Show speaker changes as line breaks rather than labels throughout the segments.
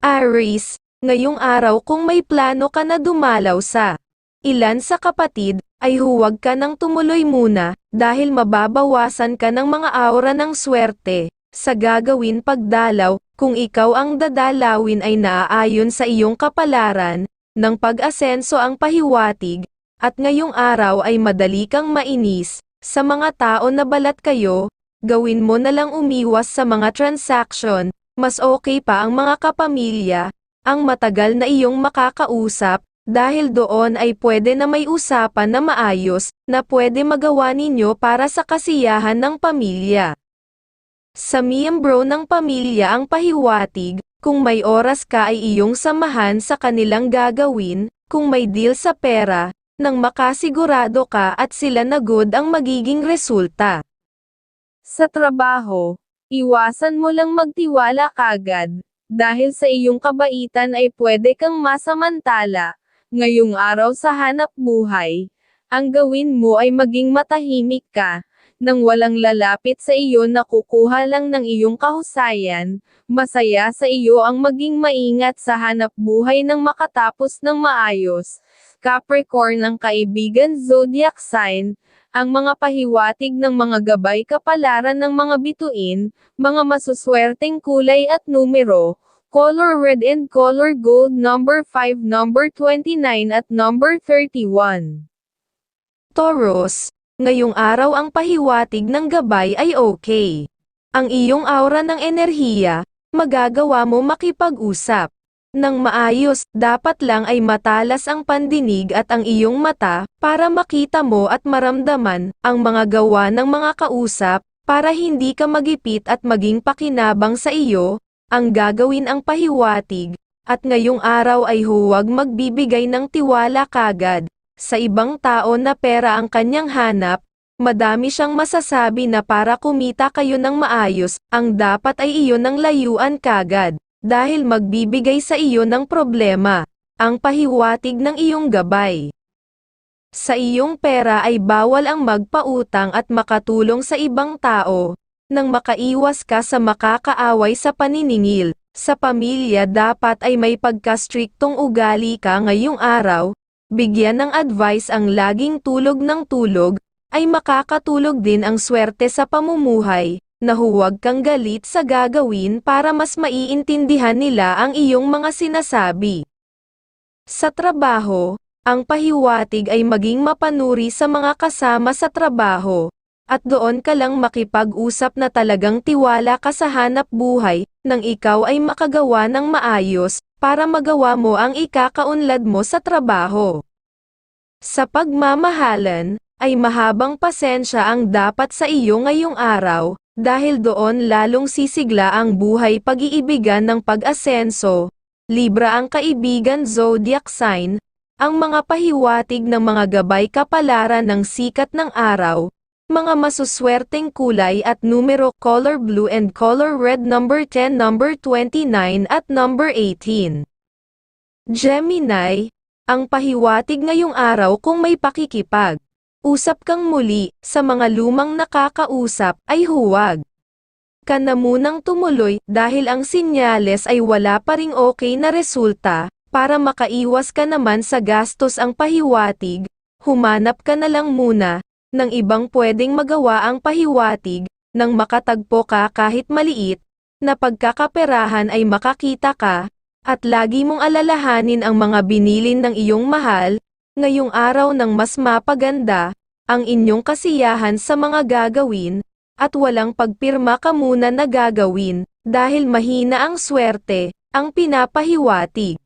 Aries, ngayong araw kung may plano ka na dumalaw sa ilan sa kapatid, ay huwag ka nang tumuloy muna, dahil mababawasan ka ng mga aura ng swerte, sa gagawin pagdalaw, kung ikaw ang dadalawin ay naaayon sa iyong kapalaran, ng pag-asenso ang pahiwatig, at ngayong araw ay madali kang mainis, sa mga tao na balat kayo, gawin mo na lang umiwas sa mga transaction, mas okay pa ang mga kapamilya, ang matagal na iyong makakausap, dahil doon ay pwede na may usapan na maayos, na pwede magawa ninyo para sa kasiyahan ng pamilya. Sa miyembro ng pamilya ang pahiwatig, kung may oras ka ay iyong samahan sa kanilang gagawin, kung may deal sa pera, nang makasigurado ka at sila na good ang magiging resulta. Sa trabaho, iwasan mo lang magtiwala kagad, dahil sa iyong kabaitan ay pwede kang masamantala. Ngayong araw sa hanap buhay, ang gawin mo ay maging matahimik ka, nang walang lalapit sa iyo na kukuha lang ng iyong kahusayan, masaya sa iyo ang maging maingat sa hanap buhay ng makatapos ng maayos. Capricorn ang kaibigan zodiac sign, ang mga pahiwatig ng mga gabay kapalaran ng mga bituin, mga masuswerteng kulay at numero, color red and color gold number 5 number 29 at number 31. Taurus, ngayong araw ang pahiwatig ng gabay ay okay. Ang iyong aura ng enerhiya, magagawa mo makipag-usap. Nang maayos, dapat lang ay matalas ang pandinig at ang iyong mata, para makita mo at maramdaman, ang mga gawa ng mga kausap, para hindi ka magipit at maging pakinabang sa iyo, ang gagawin ang pahiwatig, at ngayong araw ay huwag magbibigay ng tiwala kagad, sa ibang tao na pera ang kanyang hanap, madami siyang masasabi na para kumita kayo ng maayos, ang dapat ay iyon ang layuan kagad, dahil magbibigay sa iyo ng problema, ang pahiwatig ng iyong gabay. Sa iyong pera ay bawal ang magpautang at makatulong sa ibang tao, nang makaiwas ka sa makakaaway sa paniningil. Sa pamilya dapat ay may pagkastriktong ugali ka ngayong araw, bigyan ng advice ang laging tulog ng tulog, ay makakatulog din ang swerte sa pamumuhay, na huwag kang galit sa gagawin para mas maiintindihan nila ang iyong mga sinasabi. Sa trabaho, ang pahiwatig ay maging mapanuri sa mga kasama sa trabaho, at doon ka lang makipag-usap na talagang tiwala ka sa hanap buhay, nang ikaw ay makagawa ng maayos, para magawa mo ang ikakaunlad mo sa trabaho. Sa pagmamahalan, ay mahabang pasensya ang dapat sa iyo ngayong araw, dahil doon lalong sisigla ang buhay pag-iibigan ng pag-asenso. Libra ang kaibigan zodiac sign, ang mga pahiwatig ng mga gabay kapalaran ng sikat ng araw, mga masuswerteng kulay at numero color blue and color red number 10 number 29 at number 18. Gemini, ang pahiwatig ngayong araw kung may pakikipag. Usap kang muli, sa mga lumang nakakausap, ay huwag. Ka na munang tumuloy, dahil ang sinyales ay wala pa ring okay na resulta, para makaiwas ka naman sa gastos ang pahiwatig, humanap ka na lang muna, ng ibang pwedeng magawa ang pahiwatig, nang makatagpo ka kahit maliit, na pagkakaperahan ay makakita ka, at lagi mong alalahanin ang mga binilin ng iyong mahal, ngayong araw ng mas mapaganda, ang inyong kasiyahan sa mga gagawin, at walang pagpirma ka muna na gagawin, dahil mahina ang swerte, ang pinapahiwatig.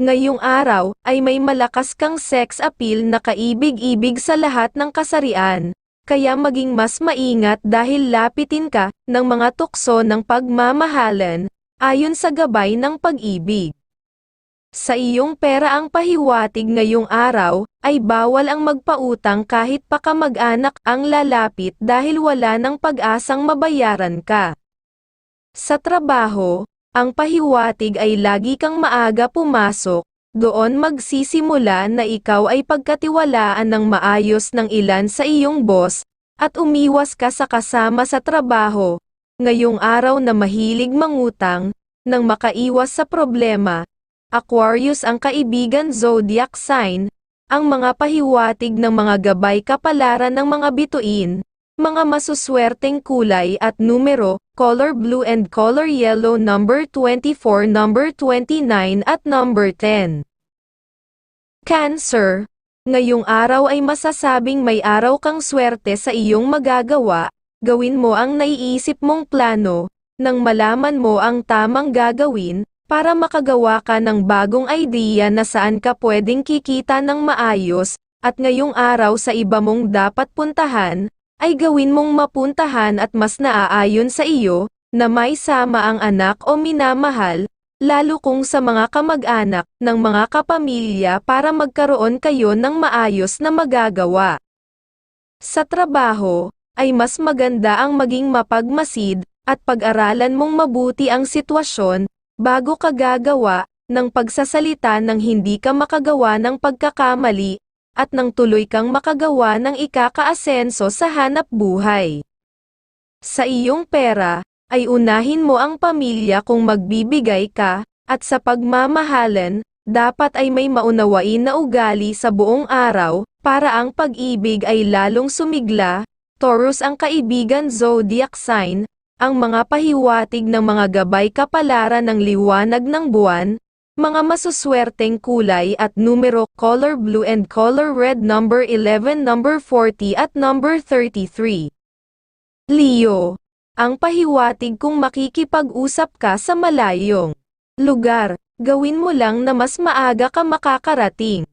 Ngayong araw, ay may malakas kang sex appeal na kaibig-ibig sa lahat ng kasarian, kaya maging mas maingat dahil lapitin ka, ng mga tukso ng pagmamahalan, ayon sa gabay ng pag-ibig. Sa iyong pera ang pahiwatig ngayong araw, ay bawal ang magpautang kahit pa kamag-anak ang lalapit dahil wala ng pag-asang mabayaran ka. Sa trabaho, ang pahiwatig ay lagi kang maaga pumasok, doon magsisimula na ikaw ay pagkatiwalaan ng maayos ng ilan sa iyong boss, at umiwas ka sa kasama sa trabaho. Ngayong araw na mahilig mangutang, nang makaiwas sa problema. Aquarius ang kaibigan zodiac sign, ang mga pahiwatig ng mga gabay kapalaran ng mga bituin, mga masuswerteng kulay at numero, color blue and color yellow number 24, number 29 at number 10. Cancer, ngayong araw ay masasabing may araw kang swerte sa iyong magagawa, gawin mo ang naiisip mong plano, nang malaman mo ang tamang gagawin, para makagawa ka ng bagong idea na saan ka pwedeng kikita ng maayos, at ngayong araw sa iba mong dapat puntahan, ay gawin mong mapuntahan at mas naaayon sa iyo, na may sama ang anak o minamahal, lalo kung sa mga kamag-anak ng mga kapamilya para magkaroon kayo ng maayos na magagawa. Sa trabaho, ay mas maganda ang maging mapagmasid, at pag-aralan mong mabuti ang sitwasyon, bago ka gagawa, ng pagsasalita ng hindi ka makagawa ng pagkakamali, at nang tuloy kang makagawa ng ikakaasenso sa hanap buhay. Sa iyong pera, ay unahin mo ang pamilya kung magbibigay ka, at sa pagmamahalan, dapat ay may maunawain na ugali sa buong araw, para ang pag-ibig ay lalong sumigla. Taurus ang kaibigan zodiac sign, ang mga pahiwatig ng mga gabay kapalaran ng liwanag ng buwan, mga masuswerteng kulay at numero, color blue and color red number 11, number 40 at number 33. Leo, ang pahiwatig kung makikipag-usap ka sa malayong lugar, gawin mo lang na mas maaga ka makakarating.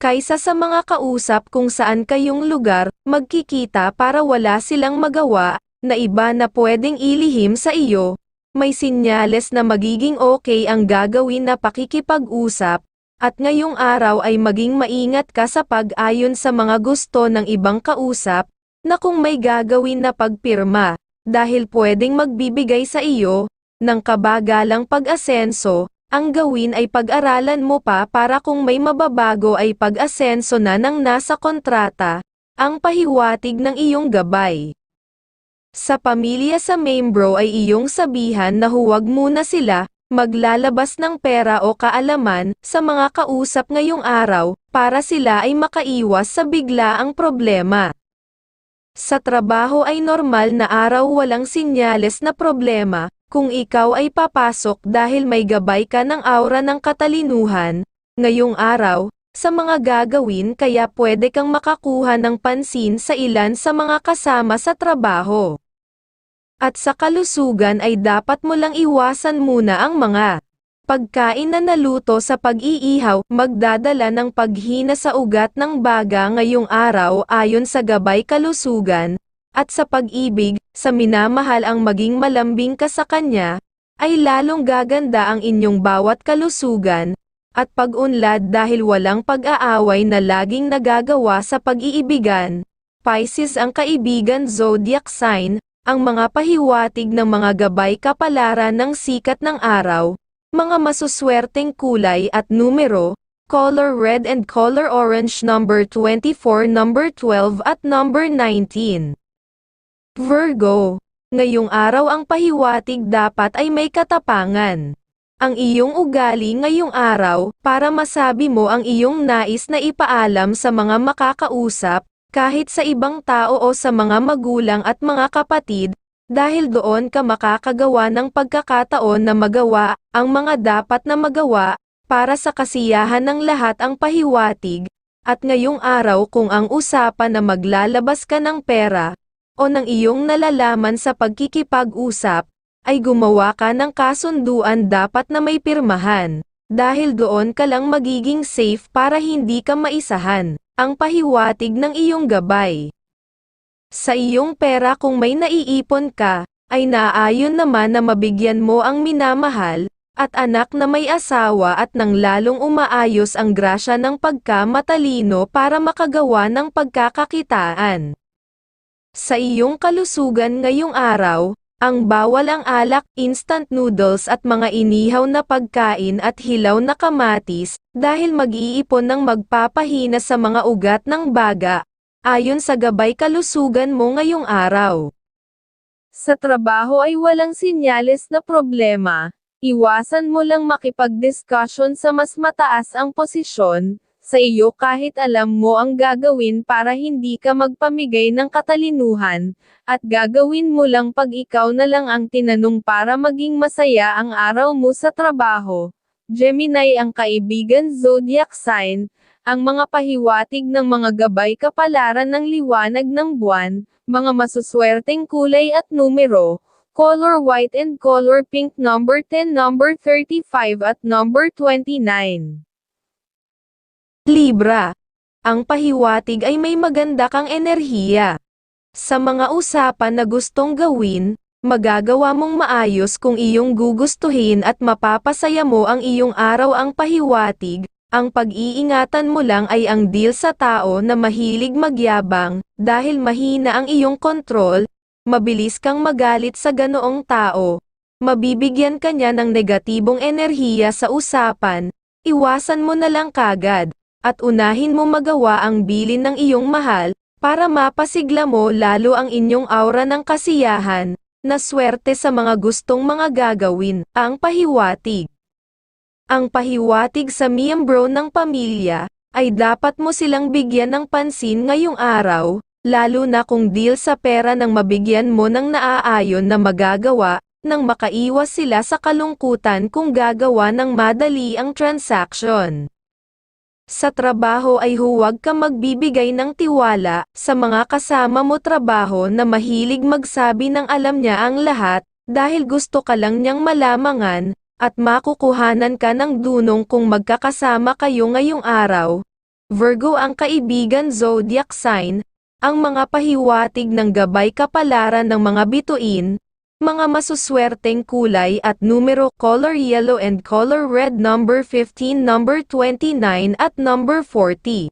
Kaysa sa mga kausap kung saan kayong lugar, magkikita para wala silang magawa, na iba na pwedeng ilihim sa iyo, may sinyales na magiging okay ang gagawin na pakikipag-usap, at ngayong araw ay maging maingat ka sa pag-ayon sa mga gusto ng ibang kausap, na kung may gagawin na pagpirma, dahil pwedeng magbibigay sa iyo, ng kabagalang pag-asenso, ang gawin ay pag-aralan mo pa para kung may mababago ay pag-asenso na ng nasa kontrata, ang pahiwatig ng iyong gabay. Sa pamilya sa membro ay iyong sabihan na huwag muna sila, maglalabas ng pera o kaalaman, sa mga kausap ngayong araw, para sila ay makaiwas sa biglaang problema. Sa trabaho ay normal na araw walang sinyales na problema, kung ikaw ay papasok dahil may gabay ka ng aura ng katalinuhan, ngayong araw, sa mga gagawin kaya pwede kang makakuha ng pansin sa ilan sa mga kasama sa trabaho. At sa kalusugan ay dapat mo lang iwasan muna ang mga pagkain na naluto sa pag-iihaw, magdadala ng paghina sa ugat ng baga ngayong araw ayon sa gabay kalusugan, at sa pag-ibig, sa minamahal ang maging malambing ka sa kanya, ay lalong gaganda ang inyong bawat kalusugan, at pag-unlad dahil walang pag-aaway na laging nagagawa sa pag-iibigan. Pisces ang kaibigan zodiac sign, ang mga pahiwatig ng mga gabay kapalaran ng sikat ng araw, mga masuswerteng kulay at numero, color red and color orange number 24, number 12 at number 19. Virgo, ngayong araw ang pahiwatig dapat ay may katapangan ang iyong ugali ngayong araw, para masabi mo ang iyong nais na ipaalam sa mga makakausap, kahit sa ibang tao o sa mga magulang at mga kapatid, dahil doon ka makakagawa ng pagkakataon na magawa ang mga dapat na magawa, para sa kasiyahan ng lahat ang pahiwatig, at ngayong araw kung ang usapan na maglalabas ka ng pera, o ng iyong nalalaman sa pagkikipag-usap, ay gumawa ka ng kasunduan dapat na may pirmahan, dahil doon ka lang magiging safe para hindi ka maisahan, ang pahiwatig ng iyong gabay. Sa iyong pera kung may naiipon ka, ay naaayon naman na mabigyan mo ang minamahal, at anak na may asawa at nang lalong umaayos ang grasya ng pagkamatalino para makagawa ng pagkakakitaan. Sa iyong kalusugan ngayong araw, ang bawal ang alak, instant noodles at mga inihaw na pagkain at hilaw na kamatis, dahil mag-iipon ng magpapahina sa mga ugat ng baga, ayon sa gabay kalusugan mo ngayong araw. Sa trabaho ay walang sinyales na problema,
Iwasan mo lang makipag-discussion sa mas mataas ang posisyon, sa iyo kahit alam mo ang gagawin para hindi ka magpamigay ng katalinuhan, at gagawin mo lang pag ikaw na lang ang tinanong para maging masaya ang araw mo sa trabaho. Gemini ang kaibigan zodiac sign, ang mga pahiwatig ng mga gabay kapalaran ng liwanag ng buwan, mga masuswerteng kulay at numero, color white and color pink number 10 number 35 at number 29.
Libra. Ang pahiwatig ay may maganda kang enerhiya. Sa mga usapan na gustong gawin, magagawa mong maayos kung iyong gugustuhin at mapapasaya mo ang iyong araw. Ang pahiwatig, ang pag-iingatan mo lang ay ang deal sa tao na mahilig magyabang, dahil mahina ang iyong kontrol, mabilis kang magalit sa ganoong tao, mabibigyan ka niya ng negatibong enerhiya sa usapan, iwasan mo na lang kagad, at unahin mo magawa ang bilin ng iyong mahal, para mapasigla mo lalo ang inyong aura ng kasiyahan, na swerte sa mga gustong mga gagawin, ang pahiwatig. Ang pahiwatig sa miyembro ng pamilya, ay dapat mo silang bigyan ng pansin ngayong araw, lalo na kung deal sa pera nang mabigyan mo ng naaayon na magagawa, nang makaiwas sila sa kalungkutan kung gagawa ng madali ang transaction. Sa trabaho ay huwag ka magbibigay ng tiwala sa mga kasama mo trabaho na mahilig magsabi ng alam niya ang lahat, dahil gusto ka lang niyang malamangan, at makukuhanan ka ng dunong kung magkakasama kayo ngayong araw. Virgo ang kaibigan zodiac sign, ang mga pahiwatig ng gabay kapalaran ng mga bituin, mga masuswerteng kulay at numero color yellow and color red number 15 number 29 at number 40.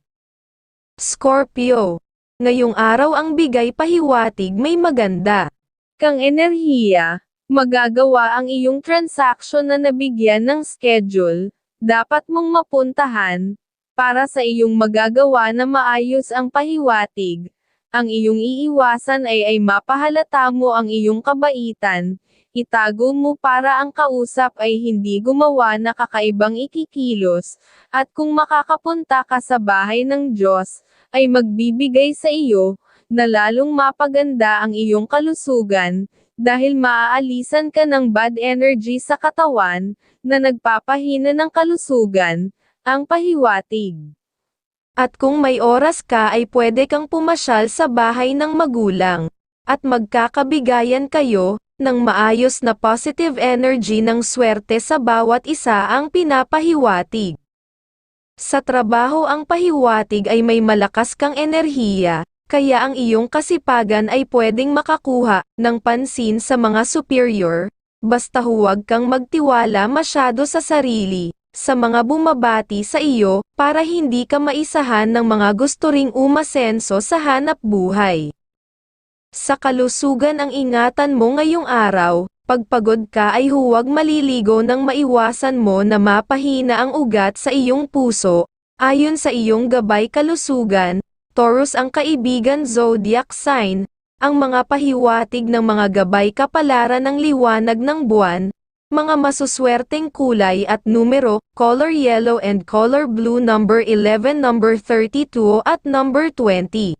Scorpio. Ngayong araw ang bigay pahiwatig may maganda.
Kang enerhiya, magagawa ang iyong transaction na nabigyan ng schedule, dapat mong mapuntahan, para sa iyong magagawa na maayos ang pahiwatig, ang iyong iiwasan ay ay mapahalata mo ang iyong kabaitan, itago mo para ang kausap ay hindi gumawa na kakaibang ikikilos, at kung makakapunta ka sa bahay ng Diyos, ay magbibigay sa iyo, na lalong mapaganda ang iyong kalusugan, dahil maaalisan ka ng bad energy sa katawan, na nagpapahina ng kalusugan, ang pahiwatig.
At kung may oras ka ay pwede kang pumasyal sa bahay ng magulang, at magkakabigayan kayo, ng maayos na positive energy ng swerte sa bawat isa ang pinapahiwatig. Sa trabaho ang pahiwatig ay may malakas kang enerhiya, kaya ang iyong kasipagan ay pwedeng makakuha ng pansin sa mga superior, basta huwag kang magtiwala masyado sa sarili, sa mga bumabati sa iyo, para hindi ka maisahan ng mga gusto ring umasenso sa hanap buhay. Sa kalusugan ang ingatan mo ngayong araw, pagpagod ka ay huwag maliligo nang maiwasan mo na mapahina ang ugat sa iyong puso, ayon sa iyong gabay kalusugan, Taurus ang kaibigan zodiac sign, ang mga pahiwatig ng mga gabay kapalaran ng liwanag ng buwan, mga masuswerteng kulay at numero, color yellow and color blue number 11 number 32 at number 20.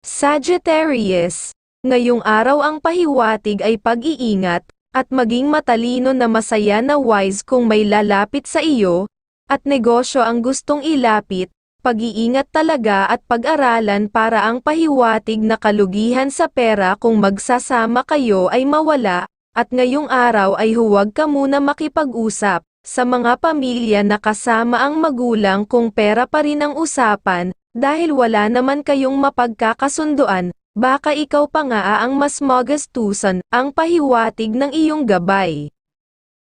Sagittarius, ngayong araw ang pahiwatig ay pag-iingat, at maging matalino na masaya na wise kung may lalapit sa iyo, at negosyo ang gustong ilapit, pag-iingat talaga at pag-aralan para ang pahiwatig na kalugihan sa pera kung magsasama kayo ay mawala, at ngayong araw ay huwag ka muna makipag-usap sa mga pamilya na kasama ang magulang kung pera pa rin ang usapan, dahil wala naman kayong mapagkakasunduan, baka ikaw pa nga ang mas magastusan, ang pahiwatig ng iyong gabay.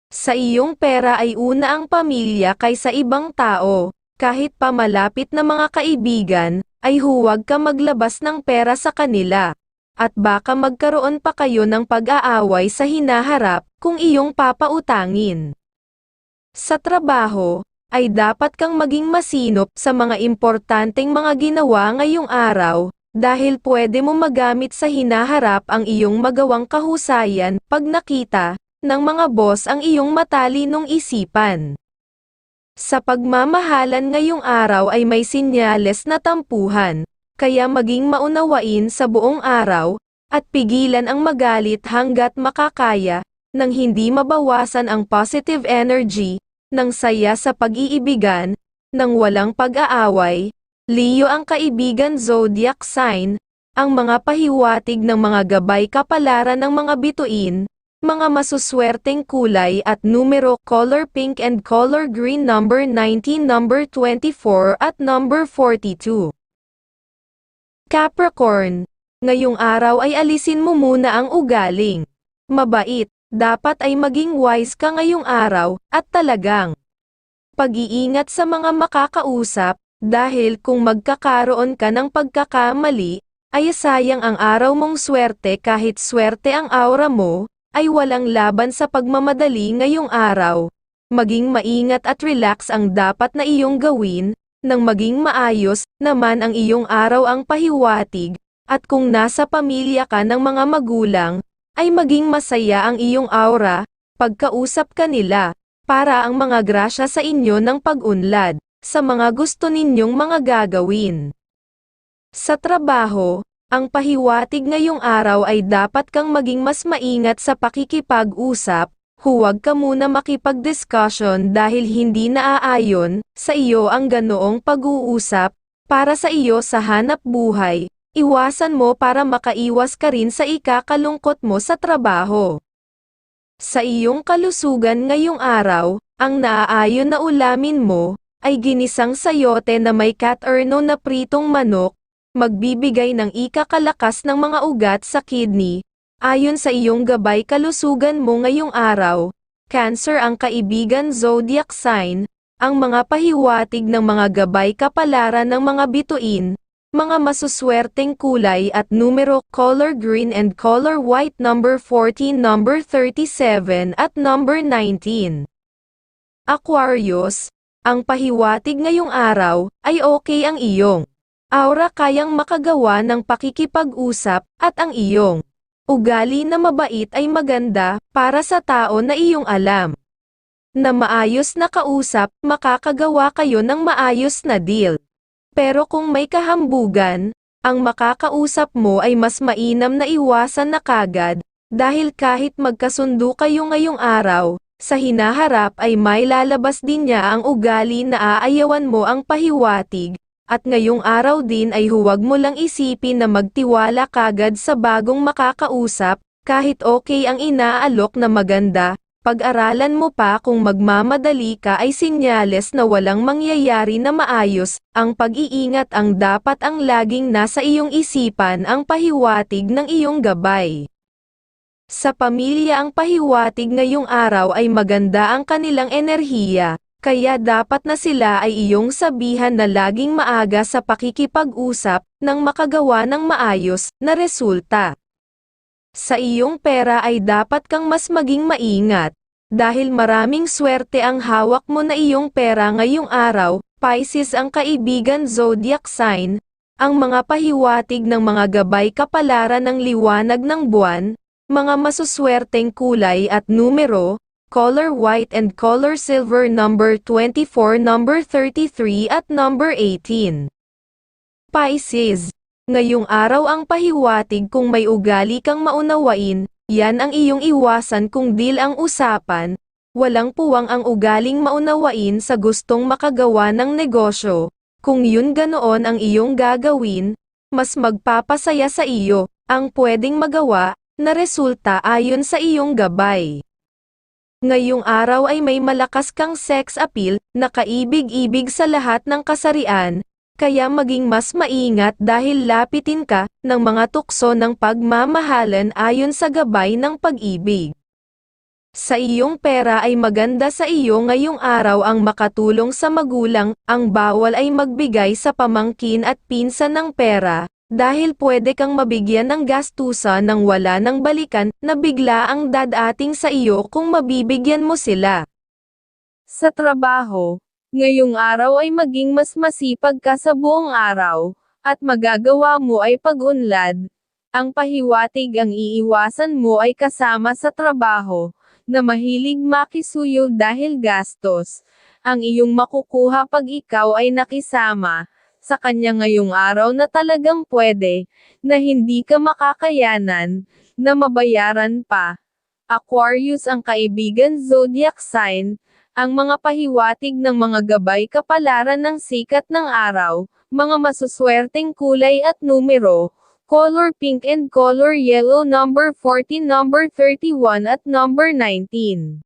Sa iyong pera ay una ang pamilya kaysa ibang tao, kahit pa malapit na mga kaibigan, ay huwag ka maglabas ng pera sa kanila at baka magkaroon pa kayo ng pag-aaway sa hinaharap kung iyong papautangin. Sa trabaho, ay dapat kang maging masinop sa mga importanteng mga ginawa ngayong araw, dahil pwede mo magamit sa hinaharap ang iyong magawang kahusayan pag nakita ng mga boss ang iyong matalinong isipan. Sa pagmamahalan ngayong araw ay may sinyales na tampuhan, kaya maging maunawain sa buong araw, at pigilan ang magalit hanggat makakaya, nang hindi mabawasan ang positive energy, ng saya sa pag-iibigan, ng walang pag-aaway. Leo ang kaibigan zodiac sign, ang mga pahiwatig ng mga gabay kapalaran ng mga bituin, mga masuswerteng kulay at numero color pink and color green number 19 number 24 at number 42. Capricorn, ngayong araw ay alisin mo muna ang ugaling. Mabait, dapat ay maging wise ka ngayong araw, at talagang pag-iingat sa mga makakausap, dahil kung magkakaroon ka ng pagkakamali, ay sayang ang araw mong swerte kahit swerte ang aura mo, ay walang laban sa pagmamadali ngayong araw. Maging maingat at relax ang dapat na iyong gawin, nang maging maayos naman ang iyong araw ang pahiwatig, at kung nasa pamilya ka ng mga magulang, ay maging masaya ang iyong aura, pagkausap ka nila, para ang mga grasya sa inyo ng pag-unlad, sa mga gusto ninyong mga gagawin. Sa trabaho, ang pahiwatig ngayong araw ay dapat kang maging mas maingat sa pakikipag-usap, huwag ka muna makipag-discussion dahil hindi naaayon sa iyo ang ganoong pag-uusap, para sa iyo sa hanap buhay, iwasan mo para makaiwas ka rin sa ikakalungkot mo sa trabaho. Sa iyong kalusugan ngayong araw, ang naaayon na ulamin mo, ay ginisang sayote na may cat erno na pritong manok, magbibigay ng ikakalakas ng mga ugat sa kidney, ayon sa iyong gabay kalusugan mo ngayong araw, Cancer ang kaibigan zodiac sign, ang mga pahiwatig ng mga gabay kapalaran ng mga bituin, mga masuswerteng kulay at numero color green and color white number 14 number 37 at number 19. Aquarius, ang pahiwatig ngayong araw, ay okay ang iyong aura kayang makagawa ng pakikipag-usap, at ang iyong ugali na mabait ay maganda, para sa tao na iyong alam. Na maayos na kausap, makakagawa kayo ng maayos na deal. Pero kung may kahambugan, ang makakausap mo ay mas mainam na iwasan na kagad, dahil kahit magkasundo kayo ngayong araw, sa hinaharap ay may lalabas din niya ang ugali na aayawan mo ang pahiwatig, at ngayong araw din ay huwag mo lang isipin na magtiwala kagad sa bagong makakausap, kahit okay ang inaalok na maganda, pag-aralan mo pa kung magmamadali ka ay sinyales na walang mangyayari na maayos, ang pag-iingat ang dapat ang laging nasa iyong isipan ang pahiwatig ng iyong gabay. Sa pamilya ang pahiwatig ngayong araw ay maganda ang kanilang enerhiya, kaya dapat na sila ay iyong sabihan na laging maaga sa pakikipag-usap, nang makagawa ng maayos na resulta. Sa iyong pera ay dapat kang mas maging maingat, dahil maraming swerte ang hawak mo na iyong pera ngayong araw, Pisces ang kaibigan zodiac sign, ang mga pahiwatig ng mga gabay kapalaran ng liwanag ng buwan, mga masuswerteng kulay at numero, color white and color silver number 24 number 33 at number 18. Pisces, ngayong araw ang pahiwatig kung may ugali kang maunawain, yan ang iyong iwasan kung deal ang usapan, walang puwang ang ugaling maunawain sa gustong makagawa ng negosyo, kung yun ganoon ang iyong gagawin, mas magpapasaya sa iyo, ang pwedeng magawa, na resulta ayon sa iyong gabay. Ngayong araw ay may malakas kang sex appeal, na kaibig-ibig sa lahat ng kasarian, kaya maging mas maingat dahil lapitin ka, ng mga tukso ng pagmamahalan ayon sa gabay ng pag-ibig. Sa iyong pera ay maganda sa iyo ngayong araw ang makatulong sa magulang, ang bawal ay magbigay sa pamangkin at pinsan ng pera, dahil pwede kang mabigyan ng gastusa nang wala nang balikan, na bigla ang dadating sa iyo kung mabibigyan mo sila.
Sa trabaho, ngayong araw ay maging mas masipag ka sa buong araw, at magagawa mo ay pag-unlad. Ang pahiwatig ang iiwasan mo ay kasama sa trabaho, na mahilig makisuyo dahil gastos, ang iyong makukuha pag ikaw ay nakisama, sa kanya ngayong araw na talagang pwede, na hindi ka makakayanan, na mabayaran pa. Aquarius ang kaibigan zodiac sign, ang mga pahiwatig ng mga gabay kapalaran ng sikat ng araw, mga masuswerteng kulay at numero, color pink and color yellow number 14 number 31 at number 19.